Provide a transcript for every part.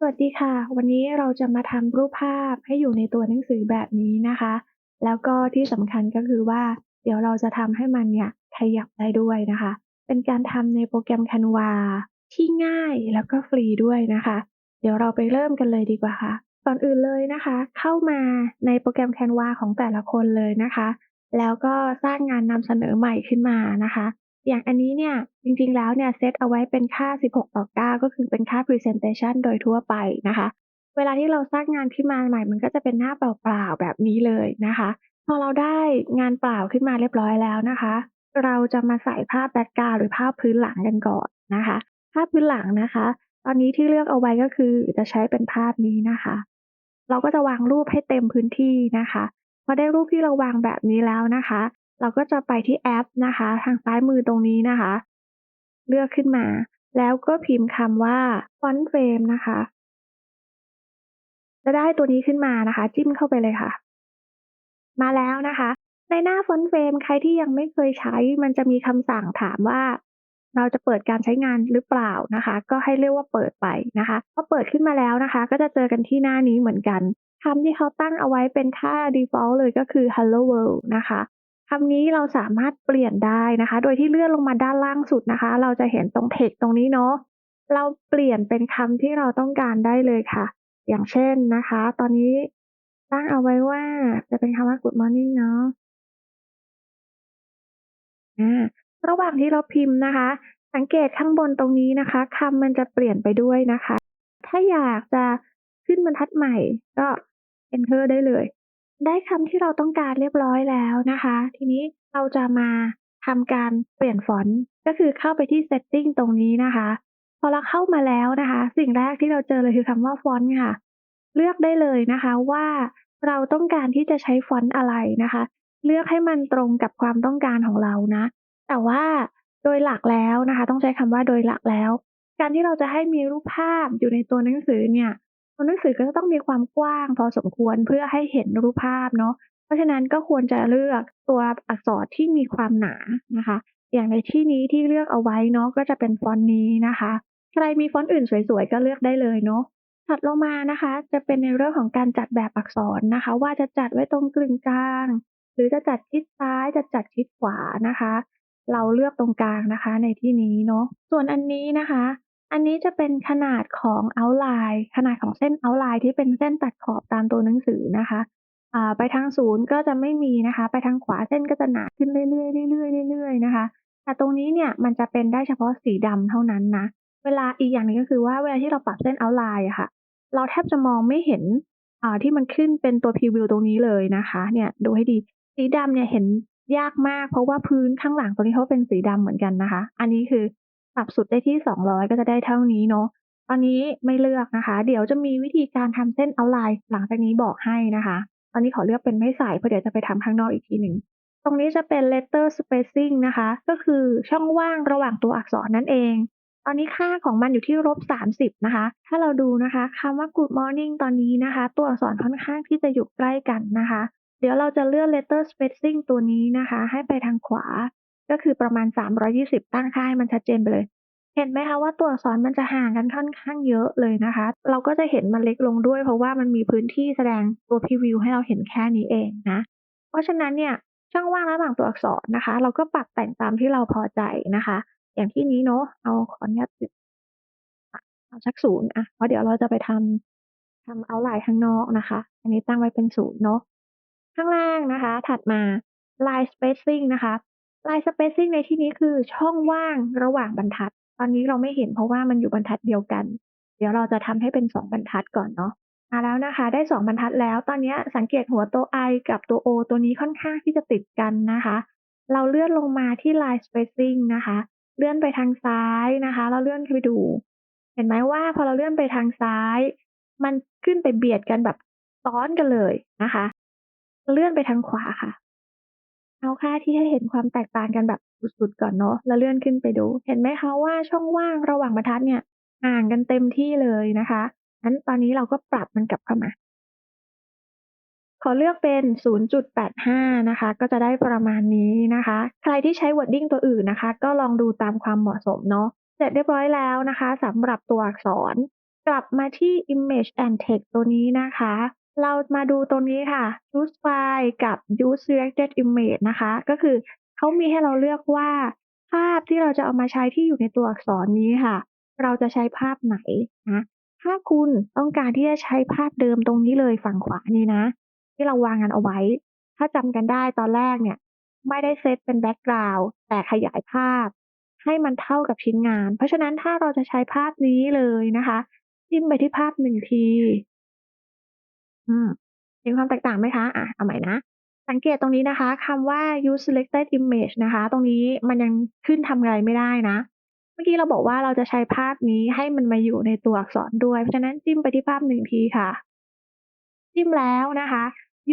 สวัสดีค่ะ วันนี้เราจะมาทำรูปภาพให้อยู่ในตัวหนังสือแบบนี้นะคะ แล้วก็ที่สำคัญก็คือว่า เดี๋ยวเราจะทำให้มันเนี่ยขยับได้ด้วยนะคะ เป็นการทำในโปรแกรม Canva ที่ง่ายแล้วก็ฟรีด้วยนะคะ เดี๋ยวเราไปเริ่มกันเลยดีกว่าค่ะ ก่อนอื่นเลยนะคะ เข้ามาในโปรแกรม Canva ของแต่ละคนเลยนะคะ แล้วก็สร้างงานนำเสนอใหม่ขึ้นมานะคะ อย่างอันนี้เนี่ย จริงๆแล้วเนี่ยเซตเอาไว้เป็นค่า 16 ต่อ 9 ก็คือเป็นค่า Presentation โดยทั่วไปนะคะ เวลาที่เราสร้างงานขึ้นมาใหม่ มันก็จะเป็นหน้าเปล่าๆแบบนี้เลยนะคะ พอเราได้งานเปล่าขึ้นมาเรียบร้อยแล้วนะคะ เราจะมาใส่ภาพแบ็กกราวด์หรือภาพพื้นหลังกันก่อนนะคะ ภาพพื้นหลังนะคะ ตอนนี้ที่เลือกเอาไว้ก็คือจะใช้เป็นภาพนี้นะคะ เราก็จะวางรูปให้เต็มพื้นที่นะคะ พอได้รูปที่เราวางแบบนี้แล้วนะคะ เราก็จะไปที่แอปนะคะ ทางซ้ายมือตรงนี้นะคะ เลือกขึ้นมา แล้วก็พิมพ์คำว่า Font Frame นะคะ จะได้ตัวนี้ขึ้นมานะคะ จิ้มเข้าไปเลยค่ะ มาแล้วนะคะ ในหน้า Font Frame ใครที่ยังไม่เคยใช้ มันจะมีคำสั่งถามว่า เราจะเปิดการใช้งานหรือเปล่านะคะ ก็ให้เรียกว่าเปิดไปนะคะพอเปิดขึ้นมาแล้วนะคะ ก็จะเจอกันที่หน้านี้เหมือนกันคำที่เขาตั้งเอาไว้เป็นค่า default เลยก็คือ hello world นะคะ คำนี้เราสามารถเปลี่ยนได้นะคะ โดยที่เลื่อนลงมาด้านล่างสุดนะคะ เราจะเห็นตรง text ตรงนี้เนาะ เราเปลี่ยนเป็นคำที่เราต้องการได้เลยค่ะ อย่างเช่นนะคะ ตอนนี้ตั้งเอาไว้ว่าจะเป็นคำว่า good morning เนาะอาระหว่างที่เราพิมพ์นะคะ สังเกตข้างบนตรงนี้นะคะคำมันจะเปลี่ยนไปด้วยนะคะ ถ้าอยากจะขึ้นบรรทัดใหม่ก็ enter ได้เลย ได้คำที่เราต้องการเรียบร้อยแล้วนะคะ ทีนี้เราจะมาทำการเปลี่ยนฟอนต์ก็คือเข้าไปที่ setting ตรงนี้นะคะ พอเราเข้ามาแล้วนะคะ สิ่งแรกที่เราเจอเลยคือคำว่าฟอนต์ค่ะ เลือกได้เลยนะคะว่าเราต้องการที่จะใช้ฟอนต์อะไรนะคะ เลือกให้มันตรงกับความต้องการของเรานะ แต่ว่าโดยหลักแล้วนะคะ ต้องใช้คำว่าโดยหลักแล้ว การที่เราจะให้มีรูปภาพอยู่ในตัวหนังสือเนี่ย หนังสือก็จะต้องมีความกว้างพอสมควรเพื่อให้เห็นรูปภาพเนาะเพราะฉะนั้นก็ควรจะเลือกตัวอักษรที่มีความหนานะคะ อย่างในที่นี้ที่เลือกเอาไว้เนาะก็จะเป็นฟอนต์นี้นะคะ ใครมีฟอนต์อื่นสวยๆก็เลือกได้เลยเนาะถัดลงมานะคะ จะเป็นในเรื่องของการจัดแบบอักษรนะคะ ว่าจะจัดไว้ตรงกึ่งกลาง หรือจะจัดชิดซ้ายจะจัดชิดขวานะคะ เราเลือกตรงกลางนะคะ ในที่นี้เนาะส่วนอันนี้นะคะ อันนี้จะเป็นขนาดของ outline ขนาดของเส้น outline ที่เป็นเส้นตัดขอบตามตัวหนังสือนะคะอ่าไปทางศูนย์ก็จะไม่มีนะคะ ไปทางขวาเส้นก็จะหนาขึ้นเรื่อยๆเรื่อยๆเรื่อยๆนะคะ แต่ตรงนี้เนี่ยมันจะเป็นได้เฉพาะสีดำเท่านั้นนะ เวลาอีกอย่างหนึ่งก็คือว่าเวลาที่เราปรับเส้น outline อะค่ะ เราแทบจะมองไม่เห็นอ่าที่มันขึ้นเป็นตัวพรีวิวตรงนี้เลยนะคะ เนี่ยดูให้ดี สีดำเนี่ยเห็นยากมากเพราะว่าพื้นข้างหลังตรงนี้เขาเป็นสีดำเหมือนกันนะคะ อันนี้คือ ปรับสุดได้ที่ 200 ก็จะได้เท่านี้เนาะตอนนี้ไม่เลือกนะคะ เดี๋ยวจะมีวิธีการทำเส้น outline หลังจากนี้บอกให้นะคะ ตอนนี้ขอเลือกเป็นไม่ใส่เพราะเดี๋ยวจะไปทำข้างนอกอีกทีหนึ่งตรงนี้จะเป็น letter spacing นะคะ ก็คือช่องว่างระหว่างตัวอักษรนั่นเอง ตอนนี้ค่าของมันอยู่ที่ลบ -30 นะคะ ถ้าเราดูนะคะคำว่า good morning ตอนนี้นะคะ ตัวอักษรค่อนข้างที่จะอยู่ใกล้กันนะคะ เดี๋ยวเราจะเลื่อน letter spacing ตัวนี้นะคะ ให้ไปทางขวา ก็คือประมาณ 320 ตั้งค่าให้มันชัดเจนไปเลย เห็นไหมคะว่าตัวอักษรมันจะห่างกันค่อนข้างเยอะเลยนะคะ เราก็จะเห็นมันเล็กลงด้วย เพราะว่ามันมีพื้นที่แสดงตัวพรีวิวให้เราเห็นแค่นี้เองนะ เพราะฉะนั้นเนี่ยช่องว่างระหว่างตัวอักษรนะคะ เราก็ปรับแต่งตามที่เราพอใจนะคะ อย่างที่นี้เนาะเอาขออนุญาตปิดเอาสัก0อะเพราะเดี๋ยวเราจะไปทำทำ outline ข้างนอกนะคะ อันนี้ตั้งไว้เป็น0เนาะข้างล่างนะคะ ถัดมา line spacing นะคะ line spacing ในที่นี้คือช่องว่างระหว่างบรรทัด ตอนนี้เราไม่เห็นเพราะว่ามันอยู่บรรทัดเดียวกัน เดี๋ยวเราจะทำให้เป็น 2 บรรทัดก่อนเนาะมาแล้วนะคะ ได้ 2 บรรทัดแล้ว ตอนนี้สังเกตหัวตัว I กับตัว O ตัวนี้ค่อนข้างที่จะติดกันนะคะ เราเลื่อนลงมาที่ line spacing นะคะ เลื่อนไปทางซ้ายนะคะแล้วเลื่อนขึ้นไปดู เห็นไหมว่าพอเราเลื่อนไปทางซ้าย มันขึ้นไปเบียดกันแบบซ้อนกันเลยนะคะ เลื่อนไปทางขวาค่ะ เอาค่าที่ให้เห็นความแตกต่างกันแบบสุดๆก่อนเนาะแล้วเลื่อนขึ้นไปดู เห็นไหมคะว่าช่องว่างระหว่างบรรทัดเนี่ยห่างกันเต็มที่เลยนะคะงั้นตอนนี้เราก็ปรับมันกลับเข้ามา ขอเลือกเป็น 0.85 นะคะ ก็จะได้ประมาณนี้นะคะ ใครที่ใช้ wording ตัวอื่นนะคะ ก็ลองดูตามความเหมาะสมเนาะเสร็จเรียบร้อยแล้วนะคะสำหรับตัวอักษร กลับมาที่ Image and Text ตัวนี้นะคะ เรามาดูตรงนี้ค่ะ Choose File กับ Use Selected Image นะคะ ก็คือเขามีให้เราเลือกว่า ภาพที่เราจะเอามาใช้ที่อยู่ในตัวอักษรนี้ค่ะ เราจะใช้ภาพไหนนะถ้าคุณต้องการที่จะใช้ภาพเดิมตรงนี้เลยฝั่งขวานี้นะ ที่เราวางกันเอาไว้ ถ้าจำกันได้ตอนแรกเนี่ย ไม่ได้เซตเป็นแบ็กกราวด์แต่ขยายภาพ ให้มันเท่ากับชิ้นงาน เพราะฉะนั้นถ้าเราจะใช้ภาพนี้เลยนะคะจิ้มไปที่ภาพหนึ่งที อืมเห็นความแตกต่างไหมคะ อะ เอาใหม่นะ สังเกตตรงนี้นะคะคำว่า use selected image นะคะ ตรงนี้มันยังขึ้นทำอะไรไม่ได้นะ เมื่อกี้เราบอกว่าเราจะใช้ภาพนี้ให้มันมาอยู่ในตัวอักษรด้วย เพราะฉะนั้นจิ้มไปที่ภาพหนึ่งทีค่ะ จิ้มแล้วนะคะ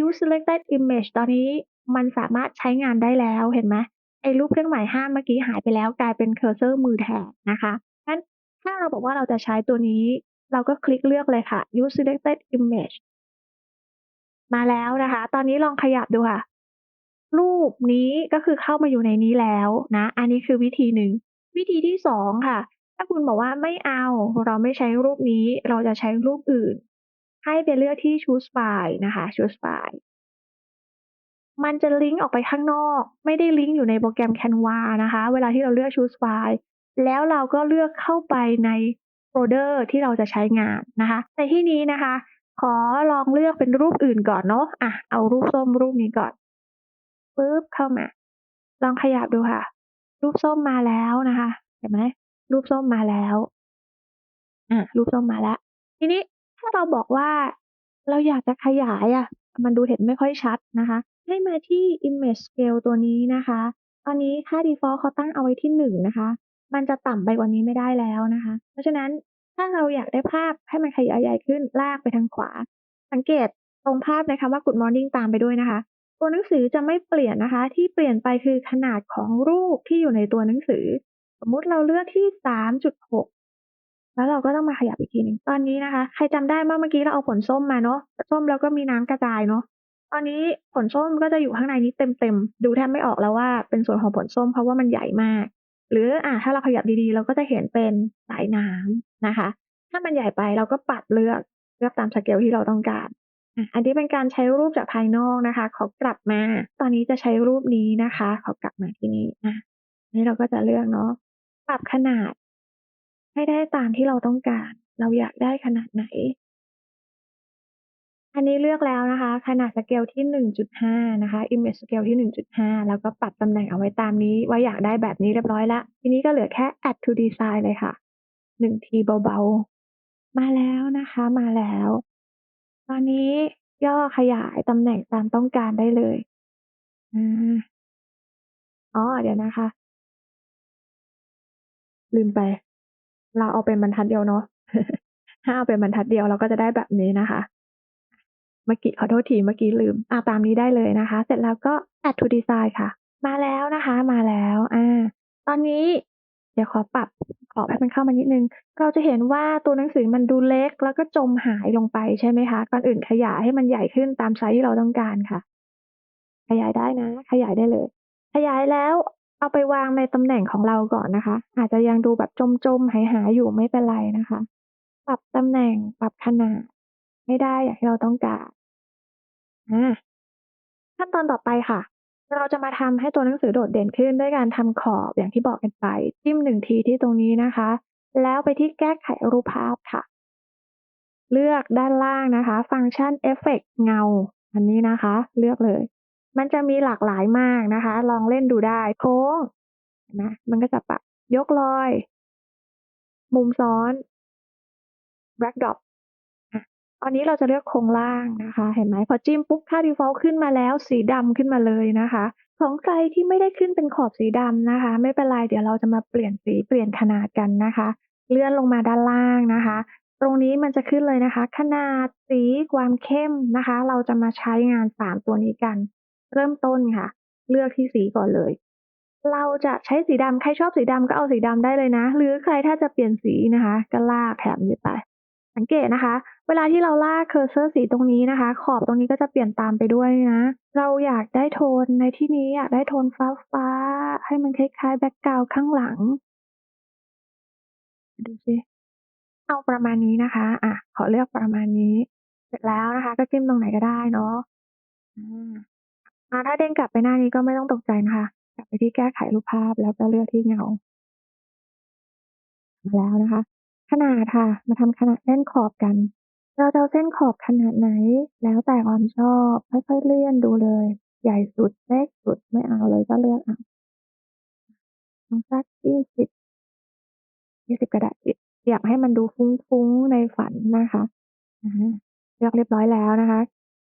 use selected image ตอนนี้มันสามารถใช้งานได้แล้วเห็นไหมไอ้รูปเครื่องหมายห้ามเมื่อกี้หายไปแล้วกลายเป็นเคอร์เซอร์มือแทนนะคะงั้นถ้าเราบอกว่าเราจะใช้ตัวนี้ เราก็คลิกเลือกเลยค่ะ use selected image มาแล้วนะคะ ตอนนี้ลองขยับดูค่ะ รูปนี้ก็คือเข้ามาอยู่ในนี้แล้วนะ อันนี้คือวิธีหนึ่ง วิธีที่สองค่ะ ถ้าคุณบอกว่าไม่เอา เราไม่ใช้รูปนี้ เราจะใช้รูปอื่น ให้ไปเลือกที่ choose file นะคะ choose file มันจะลิงก์ออกไปข้างนอก ไม่ได้ลิงก์อยู่ในโปรแกรม Canva นะคะ เวลาที่เราเลือก choose file แล้วเราก็เลือกเข้าไปในโฟลเดอร์ที่เราจะใช้งานนะคะ ในที่นี้นะคะ ขอลองเลือกเป็นรูปอื่นก่อนเนาะอะเอารูปส้มรูปนี้ก่อนปึ๊บเข้ามาลองขยับดูค่ะ รูปส้มมาแล้วนะคะ เห็นไหมรูปส้มมาแล้วอะรูปส้มมาแล้ว ทีนี้ถ้าเราบอกว่าเราอยากจะขยายอะมันดูเห็นไม่ค่อยชัดนะคะ ให้มาที่ image scale ตัวนี้นะคะ ตอนนี้ค่า default เขาตั้งเอาไว้ที่หนึ่งนะคะ มันจะต่ำไปกว่านี้ไม่ได้แล้วนะคะ เพราะฉะนั้น ถ้าเราอยากได้ภาพให้มันขยายใหญ่ขึ้นลากไปทางขวา สังเกตตรงภาพในคำว่า good morning ตามไปด้วยนะคะ ตัวหนังสือจะไม่เปลี่ยนนะคะ ที่เปลี่ยนไปคือขนาดของรูปที่อยู่ในตัวหนังสือ สมมุติเราเลือกที่ 3.6 แล้วเราก็ต้องมาขยับอีกทีหนึ่งตอนนี้นะคะ ใครจำได้ว่าเมื่อกี้เราเอาผลส้มมาเนาะส้มแล้วก็มีน้ำกระจายเนาะตอนนี้ผลส้มก็จะอยู่ข้างในนี้เต็มๆดูแทบไม่ออกแล้วว่าเป็นส่วนของผลส้มเพราะว่ามันใหญ่มาก หรืออ่าถ้าเราขยับดีๆ เราก็จะเห็นเป็นสายน้ำนะคะ ถ้ามันใหญ่ไปเราก็ปรับเลือกเลือกตามสเกลที่เราต้องการอันนี้เป็นการใช้รูปจากภายนอกนะคะ ขอกลับมา ตอนนี้จะใช้รูปนี้นะคะ ขอกลับมาที่นี่อะนี่เราก็จะเลือกเนาะปรับขนาด ให้ได้ตามที่เราต้องการ เราอยากได้ขนาดไหน อันนี้เลือกแล้วนะคะ ขนาดสเกลที่ 1.5 นะคะ image scale ที่ 1.5 แล้วก็ปรับตำแหน่งเอาไว้ตามนี้ ว่าอยากได้แบบนี้เรียบร้อยล้วทีนี้ก็เหลือแค่ add to design เลยค่ะหนึ่งทีเบาๆ มาแล้วนะคะ มาแล้ว ตอนนี้ย่อขยายตำแหน่งตามต้องการได้เลยอ๋อ เดี๋ยวนะคะ ลืมไป เราเอาเป็นบรรทัดเดียวเนาะ ถ้าเอาเป็นบรรทัดเดียวเราก็จะได้แบบนี้นะคะ เมื่อกี้ขอโทษทีเมื่อกี้ลืมอาตามนี้ได้เลยนะคะ เสร็จแล้วก็ add to design ค่ะ มาแล้วนะคะ มาแล้วอ่าตอนนี้เดี๋ยวขอปรับขอบให้มันเข้ามานิดนึง เราจะเห็นว่าตัวหนังสือมันดูเล็กแล้วก็จมหายลงไปใช่ไหมคะ ก่อนอื่นขยายให้มันใหญ่ขึ้นตามไซซ์ที่เราต้องการค่ะ ขยายได้นะ ขยายได้เลย ขยายแล้วเอาไปวางในตำแหน่งของเราก่อนนะคะ อาจจะยังดูแบบจมๆหายๆอยู่ไม่เป็นไรนะคะ ปรับตำแหน่งปรับขนาด ให้ได้อย่างที่เราต้องการอาขั้นตอนต่อไปค่ะ เราจะมาทำให้ตัวหนังสือโดดเด่นขึ้นด้วยการทำขอบอย่างที่บอกกันไป จิ้มหนึ่งทีที่ตรงนี้นะคะ แล้วไปที่แก้ไขรูปภาพค่ะ เลือกด้านล่างนะคะ ฟังก์ชันเอฟเฟกต์เงา อันนี้นะคะ เลือกเลย มันจะมีหลากหลายมากนะคะ ลองเล่นดูได้โค้งเห็นไหมมันก็จะปรับยกรอย มุมซ้อน backdrop อะตอนนี้เราจะเลือกโครงล่างนะคะ เห็นไหมพอจิ้มปุ๊บค่า default ขึ้นมาแล้วสีดำขึ้นมาเลยนะคะ ของใครที่ไม่ได้ขึ้นเป็นขอบสีดำนะคะ ไม่เป็นไรเดี๋ยวเราจะมาเปลี่ยนสีเปลี่ยนขนาดกันนะคะ เลื่อนลงมาด้านล่างนะคะ ตรงนี้มันจะขึ้นเลยนะคะ ขนาดสีความเข้มนะคะ เราจะมาใช้งาน3ตัวนี้กัน เริ่มต้นค่ะ เลือกที่สีก่อนเลย เราจะใช้สีดำใครชอบสีดำก็เอาสีดำได้เลยนะ หรือใครถ้าจะเปลี่ยนสีนะคะ ก็ลากแถบนี้ไป สังเกตนะคะ เวลาที่เราลากเคอร์เซอร์สีตรงนี้นะคะ ขอบตรงนี้ก็จะเปลี่ยนตามไปด้วยนะ เราอยากได้โทนในที่นี้อยากได้โทนฟ้าๆให้มันคล้ายๆแบ็กกราวด์ข้างหลัง ดูสิเอาประมาณนี้นะคะ อะ ขอเลือกประมาณนี้ เสร็จแล้วนะคะ ก็จิ้มตรงไหนก็ได้เนาะอาอาถ้าเด้งกลับไปหน้านี้ก็ไม่ต้องตกใจนะคะ กลับไปที่แก้ไขรูปภาพแล้วก็เลือกที่เงา มาแล้วนะคะ ขนาดค่ะ มาทำขนาดเส้นขอบกัน เราจะเอาเส้นขอบขนาดไหน แล้วแต่ความชอบค่อยๆเลื่อนดูเลย ใหญ่สุดเล็กสุดไม่เอาเลยก็เลือกเอาเอาสัก20 20ก็ได้อยอยากให้มันดูฟุ้งๆในฝันนะคะเลือกเรียบร้อยแล้วนะคะ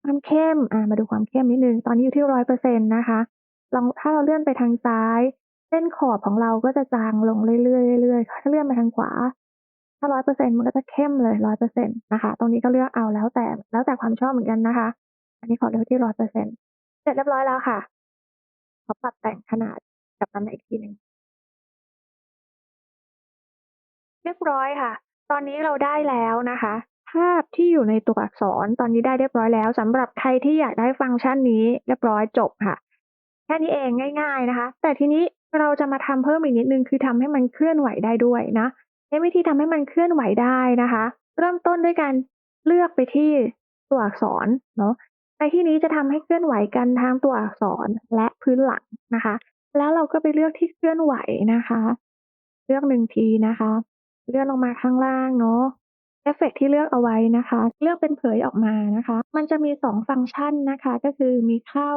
ความเข้มอามาดูความเข้มนิดนึง ตอนนี้อยู่ที่ร้อยเปอร์เซ็นะคะ ลองถ้าเราเลื่อนไปทางซ้าย เส้นขอบของเราก็จะจางลงเรื่อยๆเรื่อยๆถ้าเลื่อนไปทางขวา ถ้า100%มันก็จะเข้มเลย100%นต์นะคะ ตรงนี้ก็เลือกเอาแล้วแต่แล้วแต่ความชอบเหมือนกันนะคะ อันนี้ขอเลือกที่100%เปอร์เซ็นต์เสร็จเรียบร้อยแล้วค่ะขอปรับแต่งขนาดกับตำแหน่งอีกทีหนึ่งเรียบร้อยค่ะ ตอนนี้เราได้แล้วนะคะ ภาพที่อยู่ในตัวอักษรตอนนี้ได้เรียบร้อยแล้วสำหรับใครที่อยากได้ฟังก์ชันนี้เรียบร้อยจบค่ะ แค่นี้เองง่าย ๆนะคะ แต่ทีนี้เราจะมาทำเพิ่มอีกนิดนึงคือทำให้มันเคลื่อนไหวได้ด้วยนะ ในวิธีทำให้มันเคลื่อนไหวได้นะคะ เริ่มต้นด้วยการเลือกไปที่ตัวอักษรเนาะในที่นี้จะทำให้เคลื่อนไหวกันทั้งตัวอักษรและพื้นหลังนะคะ แล้วเราก็ไปเลือกที่เคลื่อนไหวนะคะ เลือก1ทีนะคะ เลื่อนลงมาข้างล่างเนาะเอฟเฟกต์ที่เลือกเอาไว้นะคะ เลือกเป็นเผยออกมานะคะ มันจะมี2ฟังก์ชันนะคะ ก็คือมีเข้า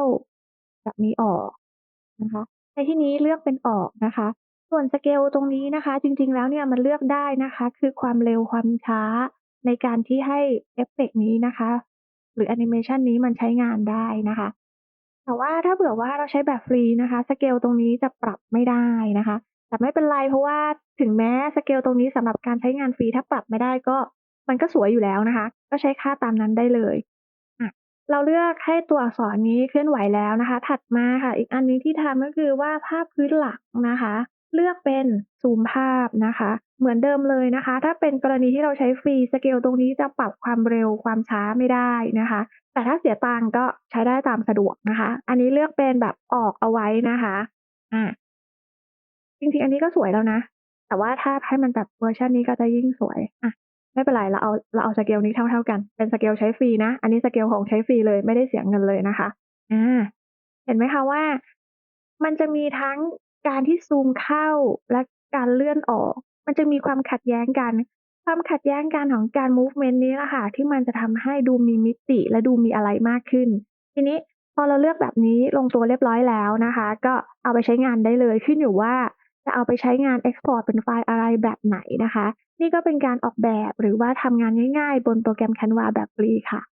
กับมีออกนะคะ ในที่นี้เลือกเป็นออกนะคะ ส่วนสเกลตรงนี้นะคะ จริง ๆ แล้วเนี่ยมันเลือกได้นะคะ คือความเร็วความช้าในการที่ให้เอฟเฟกต์นี้นะคะ หรือแอนิเมชันนี้มันใช้งานได้นะคะ แต่ว่าถ้าเผื่อว่าเราใช้แบบฟรีนะคะสเกลตรงนี้จะปรับไม่ได้นะคะ แต่ไม่เป็นไรเพราะว่าถึงแม้สเกลตรงนี้สำหรับการใช้งานฟรีถ้าปรับไม่ได้ก็มันก็สวยอยู่แล้วนะคะ ก็ใช้ค่าตามนั้นได้เลยอะเราเลือกให้ตัวอักษรนี้เคลื่อนไหวแล้วนะคะ ถัดมาค่ะ อีกอันนึ่งที่ทำก็คือว่าภาพพื้นหลังนะคะ เลือกเป็นซูมภาพนะคะ เหมือนเดิมเลยนะคะ ถ้าเป็นกรณีที่เราใช้ฟรีสเกลตรงนี้จะปรับความเร็วความช้าไม่ได้นะคะ แต่ถ้าเสียตังก็ใช้ได้ตามสะดวกนะคะ อันนี้เลือกเป็นแบบออกเอาไว้นะคะอ่าจริงๆ อันนี้ก็สวยแล้วนะ แต่ว่าถ้าให้มันแบบเวอร์ชันนี้ก็จะยิ่งสวยอะไม่เป็นไรเราเอาเราเอาสเกลนี้เท่า ๆกัน เป็นสเกลใช้ฟรีนะ อันนี้สเกลของใช้ฟรีเลยไม่ได้เสียเงินเลยนะคะอ่าเห็นไหมคะว่า มันจะมีทั้ง การที่ซูมเข้าและการเลื่อนออก มันจะมีความขัดแย้งกัน ความขัดแย้งกันของการมูฟเมนต์นี้แหละค่ะที่มันจะทำให้ดูมีมิติและดูมีอะไรมากขึ้น ทีนี้พอเราเลือกแบบนี้ลงตัวเรียบร้อยแล้วนะคะ ก็เอาไปใช้งานได้เลยขึ้นอยู่ว่าจะเอาไปใช้งานเอ็กซ์พอร์ตเป็นไฟล์อะไรแบบไหนนะคะ นี่ก็เป็นการออกแบบหรือว่าทำงานง่ายๆ บนโปรแกรม Canva แบบฟรีค่ะ